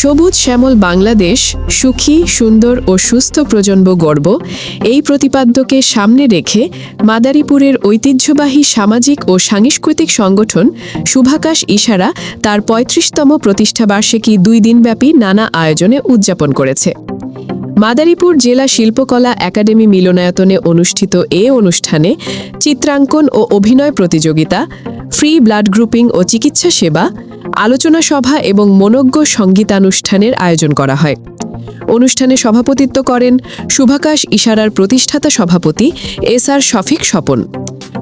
সবুজ শ্যামল বাংলাদেশ, সুখী, সুন্দর ও সুস্থ প্রজন্ম গর্ব, এই প্রতিপাদ্যকে সামনে রেখে মাদারীপুরের ঐতিহ্যবাহী সামাজিক ও সাংস্কৃতিক সংগঠন শুভাকাশ ইশারা তার পঁয়ত্রিশতম প্রতিষ্ঠাবার্ষিকী দুই দিনব্যাপী নানা আয়োজনে উদযাপন করেছে। মাদারীপুর জেলা শিল্পকলা একাডেমি মিলনায়তনে অনুষ্ঠিত এ অনুষ্ঠানে চিত্রাঙ্কন ও অভিনয় প্রতিযোগিতা, ফ্রি ব্লাড গ্রুপিং ও চিকিৎসা সেবা আলোচনা সভা এবং মনজ্ঞ সঙ্গীতানুষ্ঠানের আয়োজন করা হয়। অনুষ্ঠানে সভাপতিত্ব করেন শুভাকাশ ইশারার প্রতিষ্ঠাতা সভাপতি এস আর শফিক স্বপন।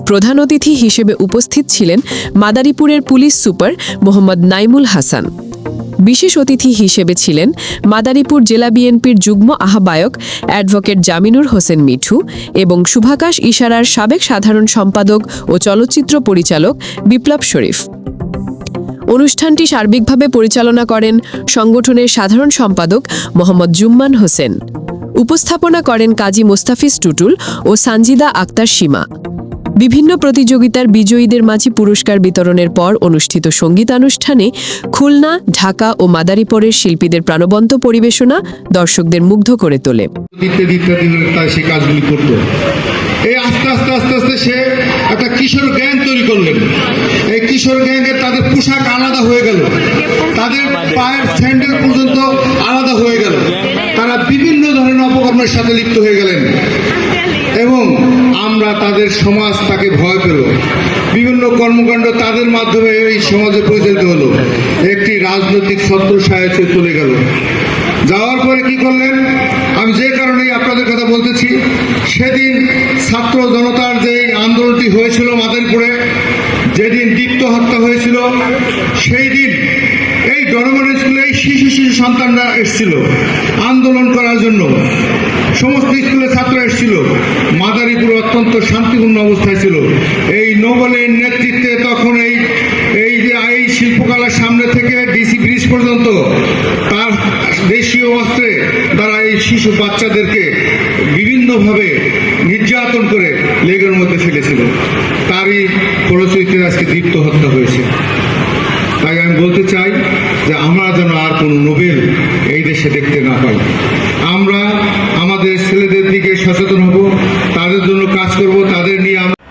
প্রধান অতিথি হিসেবে উপস্থিত ছিলেন মাদারীপুরের পুলিশ সুপার মোহাম্মদ নাইমুল হাসান। বিশেষ অতিথি হিসেবে ছিলেন মাদারীপুর জেলা বিএনপির যুগ্ম আহ্বায়ক অ্যাডভোকেট জামিনুর হোসেন মিঠু এবং শুভাকাশ ইশারার সাবেক সাধারণ সম্পাদক ও চলচ্চিত্র পরিচালক বিপ্লব শরীফ। অনুষ্ঠানটি সার্বিকভাবে পরিচালনা করেন সংগঠনের সাধারণ সম্পাদক মোহাম্মদ জুম্মান হোসেন। উপস্থাপনা করেন কাজী মোস্তাফিজ টুটুল ও সানজিদা আক্তার সীমা। বিভিন্ন প্রতিযোগিতার বিজয়ীদের মাঝে পুরস্কার বিতরণের পর অনুষ্ঠিত সঙ্গীতানুষ্ঠানে খুলনা, ঢাকা ও মাদারীপুরের শিল্পীদের প্রাণবন্ত পরিবেশনা দর্শকদের মুগ্ধ করে তোলে। এই আস্তে আস্তে আস্তে আস্তে সে একটা কিশোর গ্যাং তৈরি করলেন। এই কিশোর গ্যাংয়ের তাদের পোশাক আলাদা হয়ে গেল। তাদের পায়ের স্যান্ডেল পর্যন্ত আলাদা হয়ে গেল। তারা বিভিন্ন ধরনের অপকর্মের সাথে লিপ্ত হয়ে গেলেন। এবং আমরা তাদের সমাজ তাকে ভয় পেল। বিভিন্ন কর্মকাণ্ড তাদের মাধ্যমে এই সমাজে পরিচালিত হলো। একটি রাজনৈতিক ছত্রছায়া সে চলে গেল। যাওয়ার পরে কি করলেন? আমি যে কারণেই আপনাদের কথা বলতেছি, সেদিন ছাত্র জনতার যে আন্দোলনটি হয়েছিল মাদারীপুরে, যেদিন দীপ্ত হত্যা হয়েছিল, সেই দিন এই ডনমন স্কুলে এই শিশু শিশু সন্তানরা এসেছিল আন্দোলন করার জন্য। সমস্ত স্কুলের ছাত্র এসেছিল। মাদারীপুর অত্যন্ত শান্তিপূর্ণ অবস্থায় ছিল। এই নোবেলের নেতৃত্বে তখন এই এই যে এই শিল্পকলার সামনে থেকে ডিসি ব্রিজ পর্যন্ত নিষ্ক্রিয় অস্ত্রে তারা এই শিশু বাচ্চাদেরকে বিভিন্নভাবে নির্যাতন করে লেগের মধ্যে ফেলেছিল। তারই ফলশ্রুতিতে আজকে দীপ্ত হত্যা হয়েছে। তাই আমি বলতে চাই যে আমরা যেন আর কোনো নোবেল এই দেশে দেখতে না পাই। আমরা আমাদের ছেলেদের দিকে সচেতন হব, তাদের জন্য কাজ করব, তাদের নিয়ে আমরা